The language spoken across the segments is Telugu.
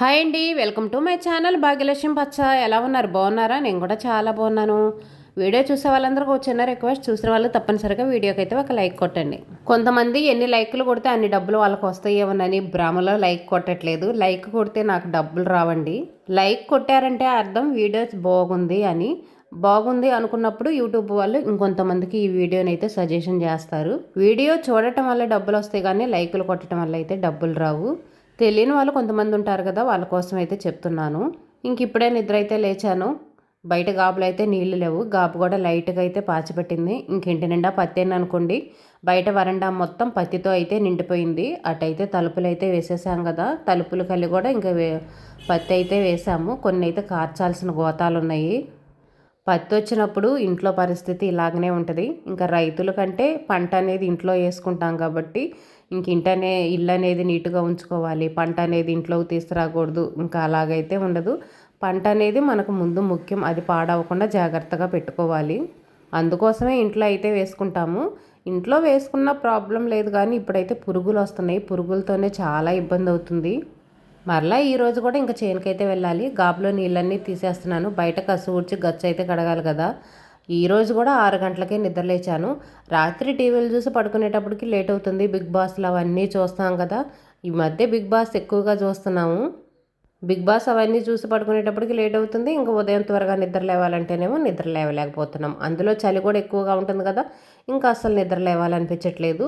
హాయ్ అండి welcome to my channel Bhagyalakshmi పచ్చ ఎలా ఉన్నారు? బాగున్నారా? నేను కూడా చాలా బాగున్నాను. వీడియో చూసే వాళ్ళందరూ ఒక చిన్న రిక్వెస్ట్. చూసిన వాళ్ళు తప్పనిసరిగా వీడియోకి అయితే ఒక లైక్ కొట్టండి. కొంతమంది ఎన్ని లైక్లు కొడితే అన్ని డబ్బులు వాళ్ళకి వస్తాయేమోనని భ్రమలో లైక్ కొట్టట్లేదు. లైక్ కొడితే నాకు డబ్బులు రావండి. లైక్ కొట్టారంటే అర్థం వీడియోస్ బాగుంది అని. బాగుంది అనుకున్నప్పుడు యూట్యూబ్ వాళ్ళు ఇంకొంతమందికి ఈ వీడియోని అయితే సజెషన్ చేస్తారు. వీడియో చూడటం వల్ల డబ్బులు వస్తాయి కానీ లైకులు కొట్టడం వల్ల అయితే డబ్బులు రావు. తెలియని వాళ్ళు కొంతమంది ఉంటారు కదా వాళ్ళ కోసం అయితే చెప్తున్నాను. ఇంక ఇప్పుడే నిద్ర అయితే లేచాను. బయట గాబులు అయితే నీళ్ళు లేవు. గాబు కూడా లైట్గా అయితే పాచిపెట్టింది. ఇంకింటి నిండా పత్తి అనుకోండి. బయట వరండా మొత్తం పత్తితో అయితే నిండిపోయింది. అటైతే తలుపులు అయితే వేసేసాం కదా. తలుపులు కలిగి కూడా ఇంకా పత్తి అయితే వేసాము. కొన్ని అయితే కార్చాల్సిన గోతాలు ఉన్నాయి పత్తి వచ్చినప్పుడు ఇంట్లో పరిస్థితి ఇలాగనే ఉంటుంది. ఇంకా రైతుల కంటే పంట అనేది ఇంట్లో వేసుకుంటాం కాబట్టి ఇంక ఇంటనే ఇల్లు అనేది నీట్గా ఉంచుకోవాలి. పంట అనేది ఇంట్లోకి తీసుకురాకూడదు. ఇంకా అలాగైతే ఉండదు. పంట అనేది మనకు ముందు ముఖ్యం. అది పాడవకుండా జాగ్రత్తగా పెట్టుకోవాలి. అందుకోసమే ఇంట్లో అయితే వేసుకుంటాము. ఇంట్లో వేసుకున్న ప్రాబ్లం లేదు కానీ ఇప్పుడైతే పురుగులు వస్తున్నాయి. పురుగులతోనే చాలా ఇబ్బంది అవుతుంది. మరలా ఈరోజు కూడా ఇంకా చేనుకైతే వెళ్ళాలి. గాబులో నీళ్ళన్నీ తీసేస్తున్నాను. బయట కసు ఊడ్చి గచ్చు అయితే కడగాలి కదా. ఈరోజు కూడా ఆరు గంటలకే నిద్రలేచాను రాత్రి టీవీలు చూసి పడుకునేటప్పటికి లేట్ అవుతుంది. బిగ్ బాస్లు అవన్నీ చూస్తాం కదా. ఈ మధ్య బిగ్ బాస్ ఎక్కువగా చూస్తున్నాము. బిగ్ బాస్ అవన్నీ చూసి పడుకునేటప్పటికి లేట్ అవుతుంది. ఇంకా ఉదయం త్వరగా నిద్ర లేవాలంటేనేమో నిద్ర లేవలేకపోతున్నాం. అందులో చలి కూడా ఎక్కువగా ఉంటుంది కదా. ఇంకా అస్సలు నిద్ర లేవాలనిపించట్లేదు.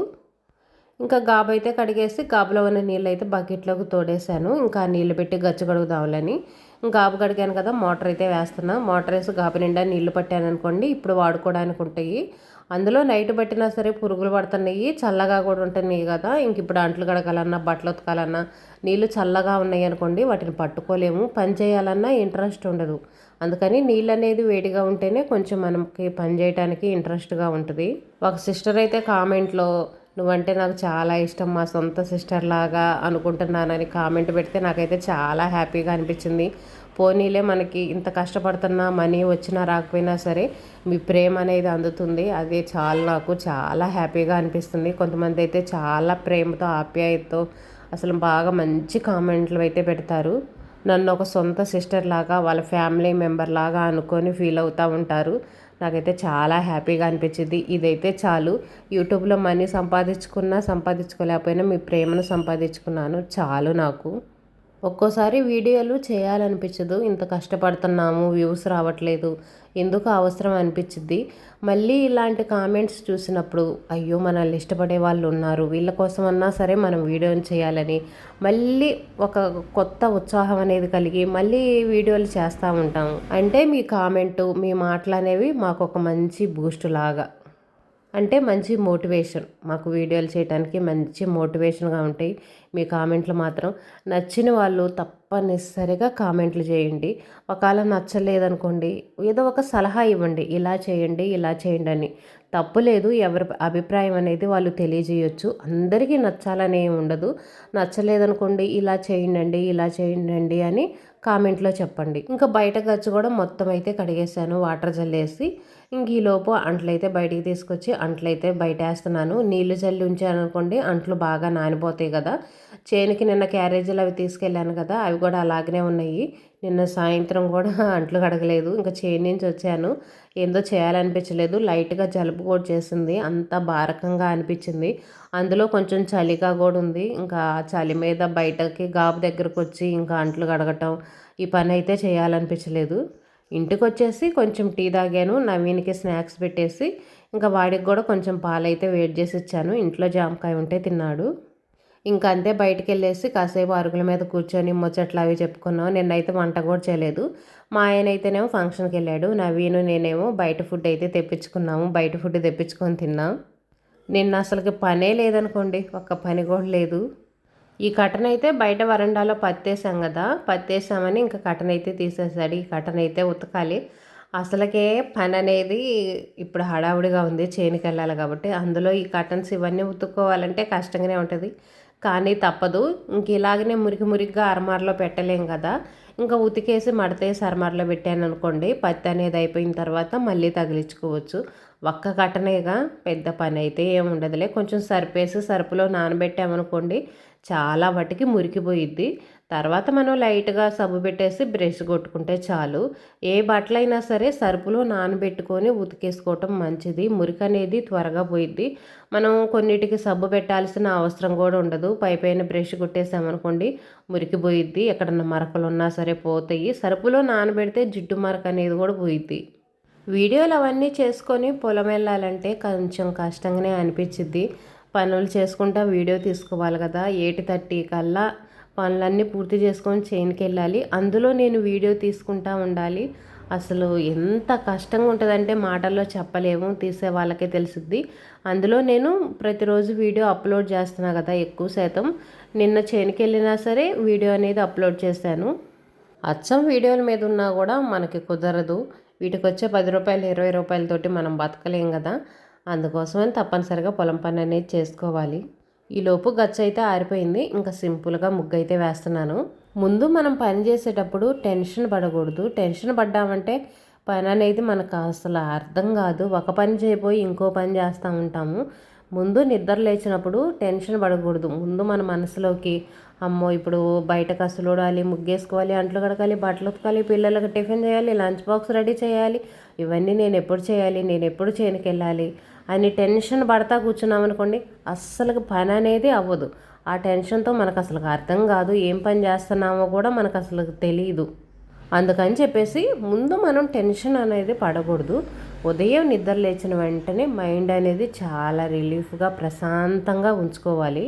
ఇంకా గాబు అయితే కడిగేసి గాబులో ఉన్న నీళ్ళు అయితే బకెట్లోకి తోడేశాను. ఇంకా నీళ్ళు పెట్టి గచ్చు కడుగుదాములని గాబు కడిగాను కదా మోటార్ అయితే వేస్తున్నా. మోటార్ వేసి గాబు నిండా నీళ్ళు పట్టాను అనుకోండి ఇప్పుడు వాడుకోవడానికి ఉంటాయి. అందులో నైట్ పట్టినా సరే పురుగులు పడుతున్నాయి చల్లగా కూడా ఉంటున్నాయి కదా. ఇంక ఇప్పుడు అంట్లు కడగాలన్నా బట్టలు ఉతకాలన్నా నీళ్ళు చల్లగా ఉన్నాయి అనుకోండి వాటిని పట్టుకోలేము. పని చేయాలన్నా ఇంట్రెస్ట్ ఉండదు. అందుకని నీళ్ళు అనేది వేడిగా ఉంటేనే కొంచెం మనకి పని చేయడానికి ఇంట్రెస్ట్గా ఉంటుంది. ఒక సిస్టర్ అయితే కామెంట్లో నువ్వంటే నాకు చాలా ఇష్టం మా సొంత సిస్టర్ లాగా అనుకుంటున్నానని కామెంట్ పెడితే నాకైతే చాలా హ్యాపీగా అనిపించింది. పోనీలే మనకి ఇంత కష్టపడుతున్నా మనీ వచ్చినా రాకపోయినా సరే మీ ప్రేమ అనేది అందుతుంది. అది చాలా నాకు చాలా హ్యాపీగా అనిపిస్తుంది. కొంతమంది అయితే చాలా ప్రేమతో ఆప్యాయతతో అసలు బాగా మంచి కామెంట్లు అయితే పెడతారు. నన్ను ఒక సొంత సిస్టర్ లాగా వాళ్ళ ఫ్యామిలీ మెంబర్ లాగా అనుకొని ఫీల్ అవుతూ ఉంటారు. నాకైతే చాలా హ్యాపీగా అనిపించింది. ఇదైతే చాలు. యూట్యూబ్లో మనీ సంపాదించుకున్నా సంపాదించుకోలేకపోయినా మీ ప్రేమను సంపాదించుకున్నాను. చాలు నాకు. ఒక్కోసారి వీడియోలు చేయాలనిపించదు. ఇంత కష్టపడుతున్నాము వ్యూస్ రావట్లేదు ఎందుకు అవసరం అనిపించింది మళ్ళీ ఇలాంటి కామెంట్స్ చూసినప్పుడు అయ్యో మనల్ని ఇష్టపడే వాళ్ళు ఉన్నారు వీళ్ళ కోసమన్నా సరే మనం వీడియోని చేయాలని. మళ్ళీ ఒక కొత్త ఉత్సాహం అనేది కలిగి మళ్ళీ వీడియోలు చేస్తూ ఉంటాము. అంటే మీ కామెంటు మీ మాటలు అనేవి మాకు ఒక మంచి బూస్ట్ లాగా. అంటే మంచి మోటివేషన్. మాకు వీడియోలు చేయడానికి మంచి మోటివేషన్గా ఉంటాయి. మీ కామెంట్లు మాత్రం నచ్చిన వాళ్ళు తప్పనిసరిగా కామెంట్లు చేయండి. ఒకవేళ నచ్చలేదనుకోండి ఏదో ఒక సలహా ఇవ్వండి. ఇలా చేయండి ఇలా చేయండి అని. తప్పు లేదు ఎవరి అభిప్రాయం అనేది వాళ్ళు తెలియజేయొచ్చు. అందరికీ నచ్చాలనే ఉండదు. నచ్చలేదనుకోండి ఇలా చేయండి ఇలా చేయండి అని కామెంట్లో చెప్పండి. ఇంకా బయట ఖర్చు కూడా మొత్తం అయితే కడిగేసాను వాటర్ జల్లేసి. ఇంక ఈలోపు అంట్లయితే బయటికి తీసుకొచ్చి అంట్లయితే బయట వేస్తున్నాను నీళ్ళు చల్లి ఉంచాను అనుకోండి అంట్లు బాగా నానిపోతాయి కదా. చేనుకి నిన్న క్యారేజీలు అవి తీసుకెళ్ళాను కదా అవి కూడా అలాగనే ఉన్నాయి. నిన్న సాయంత్రం కూడా అంట్లు కడగలేదు. ఇంకా చేను నుంచి వచ్చాను. ఏందో చేయాలనిపించలేదు. లైట్గా జలుబు కూడా చేసింది. అంత బారకంగా అనిపించింది. అందులో కొంచెం చలిగా కూడా ఉంది. ఇంకా చలి మీద బయటకి గాబు దగ్గరకు వచ్చి ఇంకా అంట్లు కడగటం ఈ పని అయితే చేయాలనిపించలేదు. ఇంటికి వచ్చేసి కొంచెం టీ తాగాను. నవీన్కి స్నాక్స్ పెట్టేసి ఇంకా వాడికి కూడా కొంచెం పాలైతే వేడి చేసి ఇచ్చాను. ఇంట్లో జామకాయ ఉంటే తిన్నాడు. ఇంకా అంతే బయటికి వెళ్ళేసి కాసేపు అరుగుల మీద కూర్చొని ముచ్చట్లు అవి చెప్పుకున్నాం. నిన్నైతే వంట కూడా చేయలేదు. మా ఆయన అయితేనేమో ఫంక్షన్కి వెళ్ళాడు నవీను నేనేమో బయట ఫుడ్ అయితే తెప్పించుకున్నాము. బయట ఫుడ్ తెప్పించుకొని తిన్నాం. నిన్న అసలుకి పనే లేదనుకోండి. ఒక్క పని కూడా లేదు. ఈ కటన్ అయితే బయట వరండాలో పత్తేసాం కదా. పత్తేసామని ఇంకా కటన్ అయితే తీసేసాడు. ఈ కటన్ అయితే ఉతకాలి. అసలకే పని అనేది ఇప్పుడు హడావుడిగా ఉంది. చేనుకి వెళ్ళాలి కాబట్టి అందులో ఈ కటన్స్ ఇవన్నీ ఉతుక్కోవాలంటే కష్టంగానే ఉంటుంది. కానీ తప్పదు. ఇంక ఇలాగనే మురికి మురికిగా అరమార్లో పెట్టలేం కదా. ఇంకా ఉతికేసి మడతేసి అరమార్లో పెట్టాను అనుకోండి పత్తి అనేది అయిపోయిన తర్వాత మళ్ళీ తగిలించుకోవచ్చు. ఒక్క కట్టనేగా పెద్ద పని అయితే ఏముండదులే కొంచెం సరిపేసి సరుపులో నానబెట్టామనుకోండి చాలా వాటికి మురికిపోయిద్ది. తర్వాత మనం లైట్గా సబ్బు పెట్టేసి బ్రష్ కొట్టుకుంటే చాలు. ఏ బట్టలైనా సరే సరుపులో నానబెట్టుకొని ఉతికేసుకోవటం మంచిది. మురికి అనేది త్వరగా పోయిద్ది. మనం కొన్నిటికి సబ్బు పెట్టాల్సిన అవసరం కూడా ఉండదు. పై పైన బ్రష్ కొట్టేసామనుకోండి మురికి పోయిద్ది. ఎక్కడన్నా మరకలు ఉన్నా సరే పోతాయి. సరుపులో నానబెడితే జిడ్డు మరక అనేది కూడా పోయిద్ది. వీడియోలు అవన్నీ చేసుకొని పొలం వెళ్ళాలంటే కొంచెం కష్టంగానే అనిపించిద్ది పనులు చేసుకుంటా వీడియో తీసుకోవాలి కదా. ఎయిట్ థర్టీ కల్లా పనులన్నీ పూర్తి చేసుకొని చేనుకి వెళ్ళాలి అందులో నేను వీడియో తీసుకుంటా ఉండాలి. అసలు ఎంత కష్టంగా ఉంటుందంటే మాటల్లో చెప్పలేము తీసే వాళ్ళకే తెలుసుద్ది. అందులో నేను ప్రతిరోజు వీడియో అప్లోడ్ చేస్తున్నా కదా ఎక్కువ శాతం. నిన్న చేనుకి వెళ్ళినా సరే వీడియో అనేది అప్లోడ్ చేశాను. అచ్చం వీడియోల మీద ఉన్నా కూడా మనకి కుదరదు. వీటికి వచ్చే పది రూపాయలు ఇరవై రూపాయలతోటి మనం బతకలేం కదా. అందుకోసమని తప్పనిసరిగా పొలం పని అనేది చేసుకోవాలి. ఈలోపు గచ్చ అయితే ఆరిపోయింది. ఇంకా సింపుల్గా ముగ్గు అయితే వేస్తున్నాను. ముందు మనం పని చేసేటప్పుడు టెన్షన్ పడకూడదు. టెన్షన్ పడ్డామంటే పని అనేది మనకు అసలు అర్థం కాదు. ఒక పని చేయబోయి ఇంకో పని చేస్తూ ఉంటాము. ముందు నిద్ర లేచినప్పుడు టెన్షన్ పడకూడదు. ముందు మన మనసులోకి అమ్మో ఇప్పుడు బయట కసులుడాలి ముగ్గేసుకోవాలి అంట్లు కడగాలి బట్టలు ఉతకాలి పిల్లలకు టిఫిన్ చేయాలి లంచ్ బాక్స్ రెడీ చేయాలి. ఇవన్నీ నేను ఎప్పుడు చేయాలి? నేను ఎప్పుడు చేయనికి వెళ్ళాలి అని టెన్షన్ పడతా కూర్చున్నాం అనుకోండి అస్సలు పని అనేది అవ్వదు. ఆ టెన్షన్తో మనకు అసలు అర్థం కాదు ఏం పని చేస్తున్నామో కూడా మనకు అసలు తెలియదు అందుకని చెప్పేసి ముందు మనం టెన్షన్ అనేది పడకూడదు. ఉదయం నిద్ర లేచిన వెంటనే మైండ్ అనేది చాలా రిలీఫ్గా ప్రశాంతంగా ఉంచుకోవాలి.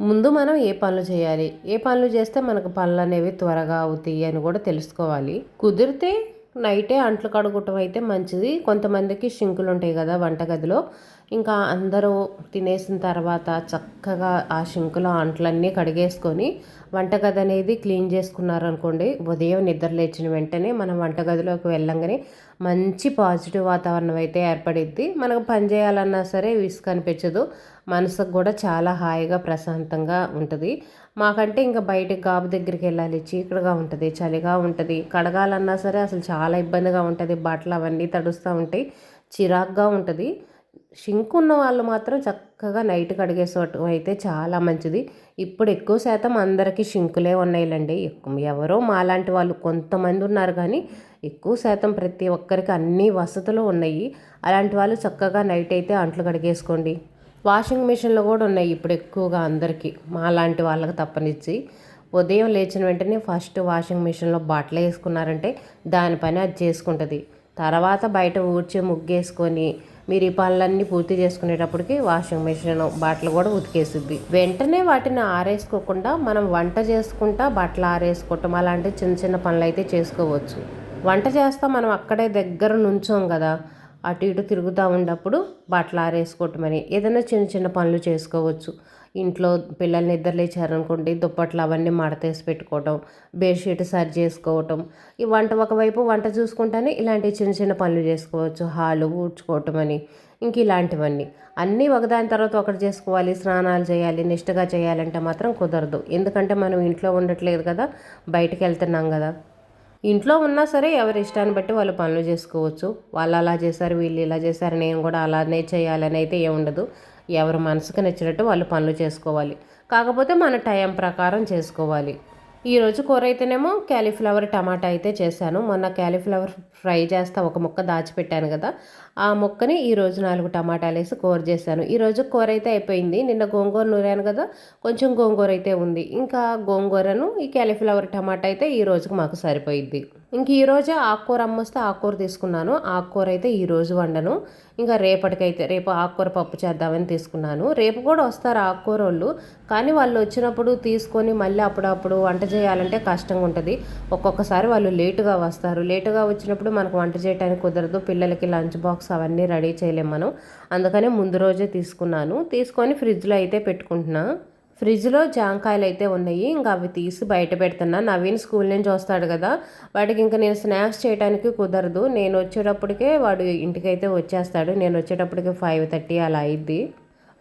ముందు మనం ఏ పనులు చేయాలి? ఏ పనులు చేస్తే మనకు పనులు అనేవి త్వరగా అవుతాయి అని కూడా తెలుసుకోవాలి. కుదిరితే నైటే అంట్లు కడుగుటం అయితే మంచిది. కొంతమందికి షింకులు ఉంటాయి కదా వంటగదిలో. ఇంకా అందరూ తినేసిన తర్వాత చక్కగా ఆ షింకులో అంట్లన్నీ కడిగేసుకొని వంటగది అనేది క్లీన్ చేసుకున్నారనుకోండి ఉదయం నిద్ర లేచిన వెంటనే మనం వంటగదిలోకి వెళ్ళంగానే మంచి పాజిటివ్ వాతావరణం అయితే ఏర్పడిద్ది. మనకు పని చేయాలన్నా సరే విసుగు అనిపించదు మనసుకు కూడా చాలా హాయిగా ప్రశాంతంగా ఉంటుంది. మాకంటే ఇంకా బయటకు గాబు దగ్గరికి వెళ్ళాలి చీకటిగా ఉంటుంది చలిగా ఉంటుంది. కడగాలన్నా సరే అసలు చాలా ఇబ్బందిగా ఉంటుంది బట్టలు అవన్నీ తడుస్తూ ఉంటాయి చిరాగ్గా ఉంటుంది. షింక్ ఉన్న వాళ్ళు మాత్రం చక్కగా నైట్ కడిగేసటం అయితే చాలా మంచిది. ఇప్పుడు ఎక్కువ శాతం అందరికీ షింకులే ఉన్నాయిలండి. ఎవరో మాలాంటి వాళ్ళు కొంతమంది ఉన్నారు కానీ ఎక్కువ శాతం ప్రతి ఒక్కరికి అన్ని వసతులు ఉన్నాయి. అలాంటి వాళ్ళు చక్కగా నైట్ అయితే అంట్లు కడిగేసుకోండి. వాషింగ్ మిషన్లు కూడా ఉన్నాయి ఇప్పుడు ఎక్కువగా అందరికీ. మాలాంటి వాళ్ళకి తప్పనిచ్చి. ఉదయం లేచిన వెంటనే ఫస్ట్ వాషింగ్ మిషన్లో బట్టలు వేసుకున్నారంటే దాని పని అది చేసుకుంటుంది. తర్వాత బయట ఊడ్చి ముగ్గేసుకొని మీరు ఈ పనులన్నీ పూర్తి చేసుకునేటప్పటికి వాషింగ్ మిషన్ బట్టలు కూడా ఉతికేసిద్ది. వెంటనే వాటిని ఆరేసుకోకుండా మనం వంట చేసుకుంటా బట్టలు ఆరేసుకోవటం అలాంటి చిన్న చిన్న పనులు అయితే చేసుకోవచ్చు. వంట చేస్తా మనం అక్కడే దగ్గర నుంచోం కదా అటు ఇటు తిరుగుతూ ఉన్నప్పుడు బట్టలు ఆరేసుకోవటం అని ఏదైనా చిన్న చిన్న పనులు చేసుకోవచ్చు. ఇంట్లో పిల్లల్ని నిద్ర లేచారనుకోండి దుప్పట్లు అవన్నీ మడతేసి పెట్టుకోవటం బెడ్షీట్ సరి చేసుకోవటం ఈ వంట ఒకవైపు వంట చూసుకుంటానే ఇలాంటి చిన్న చిన్న పనులు చేసుకోవచ్చు. హాలు ఊడ్చుకోవటం అని ఇంక ఇలాంటివన్నీ. అన్నీ ఒకదాని తర్వాత ఒకటి చేసుకోవాలి స్నానాలు చేయాలి నిష్టగా చేయాలంటే మాత్రం కుదరదు. ఎందుకంటే మనం ఇంట్లో ఉండట్లేదు కదా బయటకు వెళ్తున్నాం కదా. ఇంట్లో ఉన్నా సరే ఎవరి ఇష్టాన్ని బట్టి వాళ్ళు పనులు చేసుకోవచ్చు. వాళ్ళు అలా చేశారు వీళ్ళు ఇలా చేశారు నేను కూడా అలానే చేయాలని అయితే ఏముండదు ఎవరి మనసుకు నచ్చినట్టు వాళ్ళు పనులు చేసుకోవాలి. కాకపోతే మన టైం ప్రకారం చేసుకోవాలి. ఈరోజు కూర అయితేనేమో క్యాలీఫ్లవర్ టమాటా అయితే చేశాను. మొన్న క్యాలీఫ్లవర్ ఫ్రై చేస్తా ఒక ముక్క దాచిపెట్టాను కదా ఆ ముక్కని ఈరోజు నాలుగు టమాటాలు వేసి కూర చేశాను. ఈరోజు కూర అయితే అయిపోయింది. నిన్న గోంగూర నూరాను కదా కొంచెం గోంగూర అయితే ఉంది. ఇంకా గోంగూరను ఈ క్యాలీఫ్లవర్ టమాటా అయితే ఈ రోజుకి మాకు సరిపోయిద్ది. ఇంక ఈరోజే ఆకుకూర అమ్మొస్తే ఆకుకూర తీసుకున్నాను. ఆకుకూర అయితే ఈరోజు వండను. ఇంకా రేపటికైతే రేపు ఆకుకూర పప్పు చేద్దామని తీసుకున్నాను. రేపు కూడా వస్తారు ఆకుకూర వాళ్ళు కానీ వాళ్ళు వచ్చినప్పుడు తీసుకొని మళ్ళీ అప్పుడప్పుడు వంట చేయాలంటే కష్టంగా ఉంటుంది. ఒక్కొక్కసారి వాళ్ళు లేటుగా వస్తారు. లేటుగా వచ్చినప్పుడు మనకు వంట చేయడానికి కుదరదు. పిల్లలకి లంచ్ బాక్స్ అవన్నీ రెడీ చేయలేము మనం. అందుకనే ముందు రోజే తీసుకున్నాను. తీసుకొని ఫ్రిడ్జ్లో అయితే పెట్టుకుంటున్నా. ఫ్రిడ్జ్లో జాంకాయలు అయితే ఉన్నాయి. ఇంకా అవి తీసి బయట పెడుతున్నా. నవీన్ స్కూల్ నుంచి వస్తాడు కదా. వాడికి ఇంకా నేను స్నాక్స్ చేయడానికి కుదరదు. నేను వచ్చేటప్పటికే వాడు ఇంటికైతే వచ్చేస్తాడు. నేను వచ్చేటప్పటికి ఫైవ్ థర్టీ అలా అయింది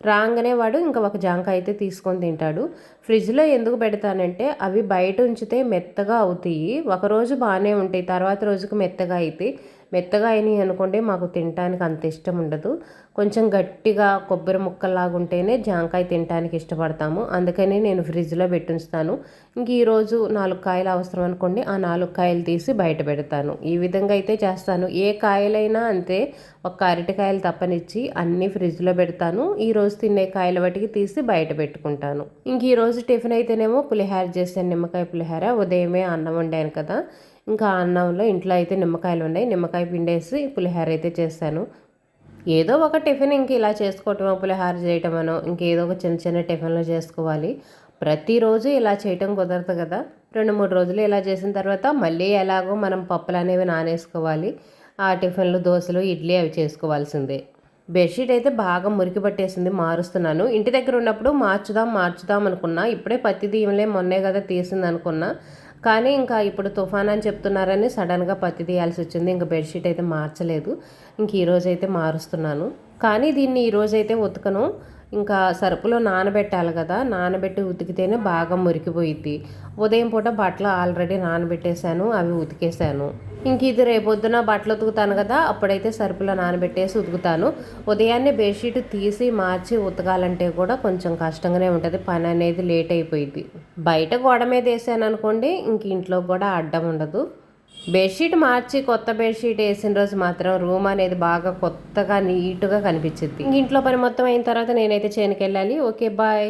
రాగానే వాడు ఇంకా ఒక జాంకాయ అయితే తీసుకొని తింటాడు. ఫ్రిడ్జ్లో ఎందుకు పెడతానంటే అవి బయట ఉంచితే మెత్తగా అవుతాయి. ఒకరోజు బాగానే ఉంటాయి. తర్వాత రోజుకు మెత్తగా అవుతాయి మెత్తగా అయినాయి అనుకోండి మాకు తినడానికి అంత ఇష్టం ఉండదు. కొంచెం గట్టిగా కొబ్బరి ముక్కల్లాగా ఉంటేనే జాంకాయ తినడానికి ఇష్టపడతాము. అందుకనే నేను ఫ్రిడ్జ్లో పెట్టుంచుతాను. ఇంక ఈరోజు నాలుగు కాయలు అవసరం అనుకోండి ఆ నాలుగు కాయలు తీసి బయట పెడతాను. ఈ విధంగా అయితే చేస్తాను. ఏ కాయలైనా అంతే ఒక అరటికాయలు తప్పనిచ్చి అన్నీ ఫ్రిడ్జ్లో పెడతాను. ఈ రోజు తినే కాయల వాటికి తీసి బయట పెట్టుకుంటాను. ఇంక ఈరోజు టిఫిన్ అయితేనేమో పులిహార చేశాను. నిమ్మకాయ పులిహార. ఉదయమే అన్నం వండాను కదా. ఇంకా అన్నంలో ఇంట్లో అయితే నిమ్మకాయలు ఉన్నాయి. నిమ్మకాయ పిండేసి పులిహార అయితే చేస్తాను. ఏదో ఒక టిఫిన్ ఇంక ఇలా చేసుకోవటమో పులిహార చేయటమనో ఇంకేదో ఒక చిన్న చిన్న టిఫిన్లు చేసుకోవాలి. ప్రతిరోజు ఇలా చేయటం కుదరదు కదా. రెండు మూడు రోజులు ఇలా చేసిన తర్వాత మళ్ళీ ఎలాగో మనం పప్పులు అనేవి నానేసుకోవాలి. ఆ టిఫిన్లు దోశలు ఇడ్లీ అవి చేసుకోవాల్సిందే. బెడ్షీట్ అయితే బాగా మురికి పట్టేసింది మారుస్తున్నాను. ఇంటి దగ్గర ఉన్నప్పుడు మార్చుదాం మార్చుదాం అనుకున్నా. ఇప్పుడే పత్తి దీయంలే మొన్నే కదా తీసింది అనుకున్నా. కానీ ఇంకా ఇప్పుడు తుఫాన్ అని చెప్తున్నారని సడన్గా పత్తి తీయాల్సి వచ్చింది. ఇంకా బెడ్షీట్ అయితే మార్చలేదు. ఇంక ఈరోజైతే మారుస్తున్నాను. కానీ దీన్ని ఈరోజైతే ఉతకను. ఇంకా సరుపులో నానబెట్టాలి కదా నానబెట్టి ఉతికితేనే బాగా మురికిపోయిద్ది. ఉదయం పూట బట్టలు ఆల్రెడీ నానబెట్టేశాను అవి ఉతికేశాను. ఇంక ఇది రేపొద్దున బట్టలు ఉతుకుతాను కదా అప్పుడైతే సరుపులో నానబెట్టేసి ఉతుకుతాను. ఉదయాన్నే బెడ్షీట్ తీసి మార్చి ఉతకాలంటే కూడా కొంచెం కష్టంగానే ఉంటుంది పని అనేది లేట్ అయిపోయింది బయట గోడ మీద వేసాను అనుకోండి ఇంక ఇంట్లో కూడా అడ్డం ఉండదు. బెడ్షీట్ మార్చి కొత్త బెడ్షీట్ వేసిన రోజు మాత్రం రూమ్ అనేది బాగా కొత్తగా నీట్గా కనిపించింది ఇంక ఇంట్లో పని మొత్తం అయిన తర్వాత నేనైతే చేనుకెళ్ళాలి. Okay bye.